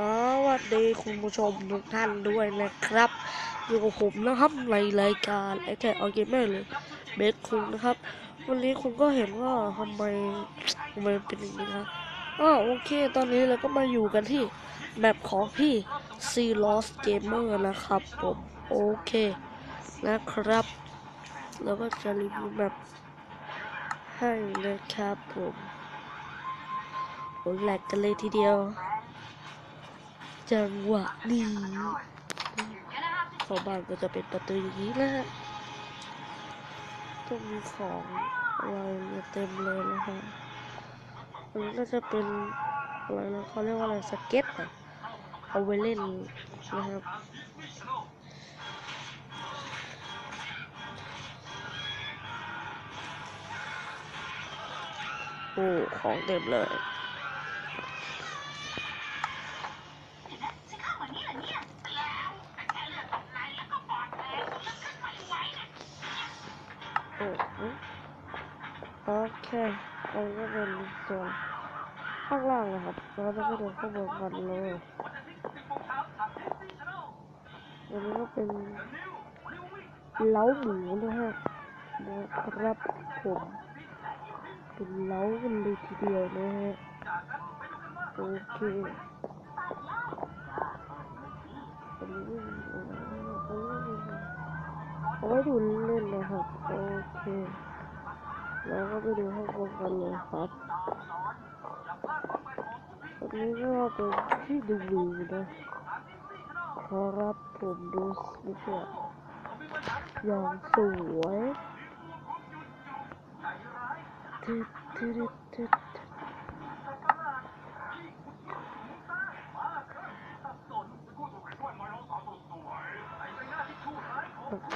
สวัสดีคุณผู้ชมทุกท่านด้วยนะครับ อยู่กับผมนะครับในรายการไอแทออเกมเมอร์เลยเบสคุงนะครับ วันนี้คุณก็เห็นว่าทำไมทำไมเป็นอย่างนี้ครับอ้าวโอเค ตอนนี้เราก็มาอยู่กันที่แมปของพี่ C Lost Gamer นะครับผมโอเคนะครับ แล้วก็จะรีวิวแมปให้นะครับผมโอ้แหลกกันเลยทีเดียว จังหวะนี้ข้าบ้านก็จะเป็นประตูอย่างนี้นะฮะต้องมีของอะไรเนี่ยเต็มเลยนะฮะอันนี้ก็จะเป็นอะไรนะเขาเรียกว่าอะไรสเก็ตอะเอาไว้เล่นนะครับโอ้ของเต็มเลย เคอันนี้ก็เป็นส่วนข้างล่างนะครับเราจะไปดูข้างบนกันเลยอันนี้ก็เป็นเล้าหมูนะฮะนะครับผมเป็นเล้ากันเลยทีเดียวนะฮะโอเคอันนี้ก็มีอะไรอันนี้ก็มีเอาไว้ดูเล่นนะครับโอเค แล้วก็ไปดูข้างบนกันเลยครับตอนนี้ก็เป็นที่ดูวิวนะครับผมดูสิเพื่อย่างสวยทึดทึดทึด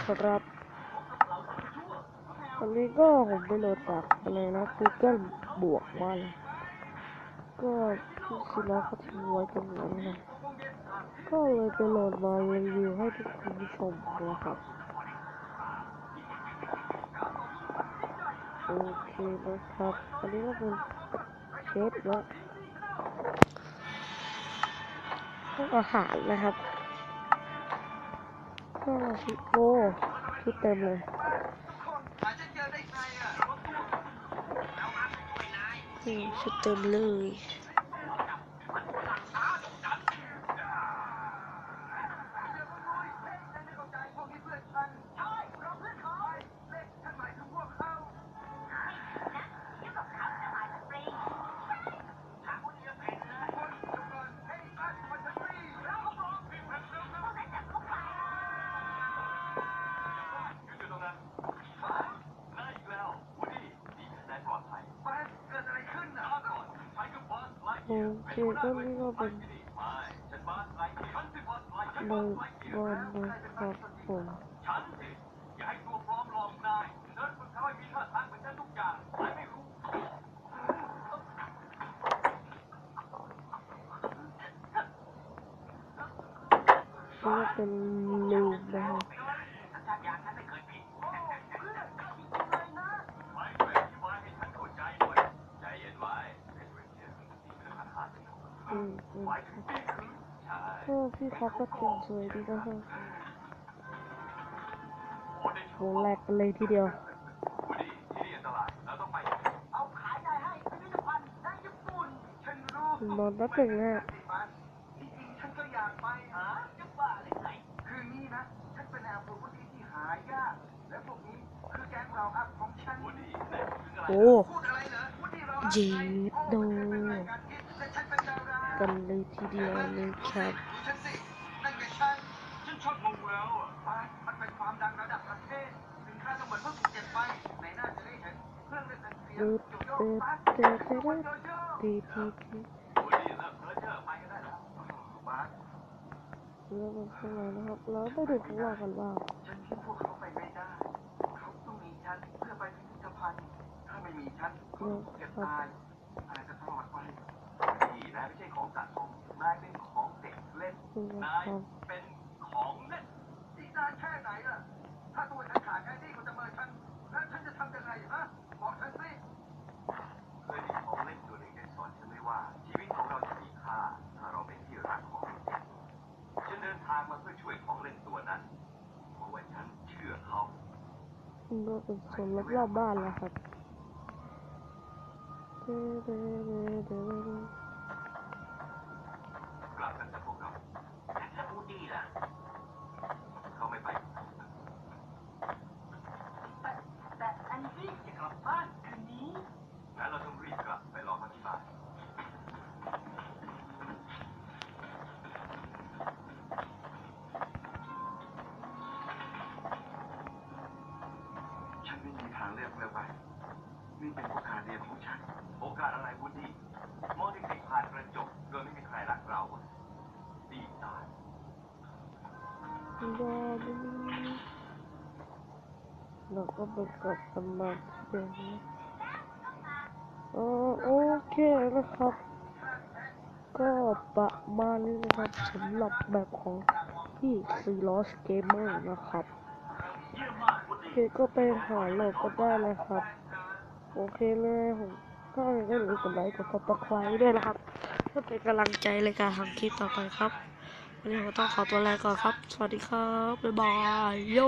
ครับ อันนี้ก็ผมไปโหลดจากอะไรนะ Google บวกมาเลยก็ที่ชิลาเขาทิ้งไว้ตรงนั้นนะก็เลยไปโหลดมารีวิวให้ทุกคุณผู้ชมนะครับโอเคนะครับอันนี้ก็เป็นเชฟแล้วพวกอาหารนะครับก็ชิโก้ชุดเต็มเลย นี่ชุดเติมเลย โอเคก็นี่ก็เป็นในวันนะครับผมก็เป็นลูมนะครับ อืมอืมก็พี่เขาก็แต่งสวยดีนะฮะโหแหลกกันเลยทีเดียวนอนแป๊บหนึ่งนะฉันก็อยากไปหาจะบ้าเลยไหนคือนี่นะ ฉันเป็นแอร์พวกที่ที่หายาก และพวกนี้คือแก๊งเราอัพของฉันโอ้พูดอะไรเหรอพูดที่เราอัพเย็ดโด กันเลยทีเดียวเลยครับดูฉันสินั่นไม่ถูกหนน่าจะได้เห็นเครื่องเล่นเสียงตึ๊ดโยตึ๊ดกตึ๊ดตึ๊ดตึ๊ดทีทีทีไปก็ได้แล้วบาสแล้วมันข้างนนะครับแล้วไปดูข้างล่างกันบ้างฉันคิดพวกเขาไปไม่ได้เขาต้องมีฉันเพื่อไปพิพิธภัณฑ์ถ้าไม่มีฉันเขาถูกเก็บตายนายจะรอดไป นี่นายไม่ใช่ของสะสมนายเป็นของเด็กเล่นนี่นะนายครับเป็นของเล่นอีกนานแค่ไหนล่ะ ถ้าตัวฉันขาดแค่นี้ก็จะเมินฉัน แล้วฉันจะทำยังไงฮะ บอกฉันสิ เคยมีของเล่นตัวหนึ่งได้สอนฉันไว้ว่า ชีวิตของเราจะมีค่าถ้าเราเป็นที่รักของางมาเพื่อช่วยของเล่นตัวนั้นเพราะว่าฉันเชื่อเขาก็เป็นโซนรอบๆบ้านแล้วครับ กลับกันจากพวกเราแต่พูดดีล่ะเขาไม่ไป แต่แต่แอนดี้จะกลับบ้านคืนนี้ งั้นเราต้องรีบกลับไปรอเขาที่บ้าน ฉันไม่มีทางเลือกแล้วไปนี่เป็นโอกาสเดียวของฉัน โอกาสอะไรวุฒิมองเด็กๆผ่านกระจกโดยไม่มีใครรักเราดีตายเราก็ไปกับกันมาเดี๋ยวนี้เอโอเคนะครับ ก็ประมาณนี้นะครับสำหรับแบบของที่ซีลอสเกมเมอร์นะครับ เคก็ไปหาโหลดก็ได้เลยครับ โอเคเลยผมก็อย่าลืมกดไลค์กดซับสไครต์ด้วยนะครับ เพื่อเป็นกำลังใจในการทำคลิปต่อไปครับ วันนี้ผมต้องขอตัวลาก่อนครับ สวัสดีครับ บ๊ายบาย โย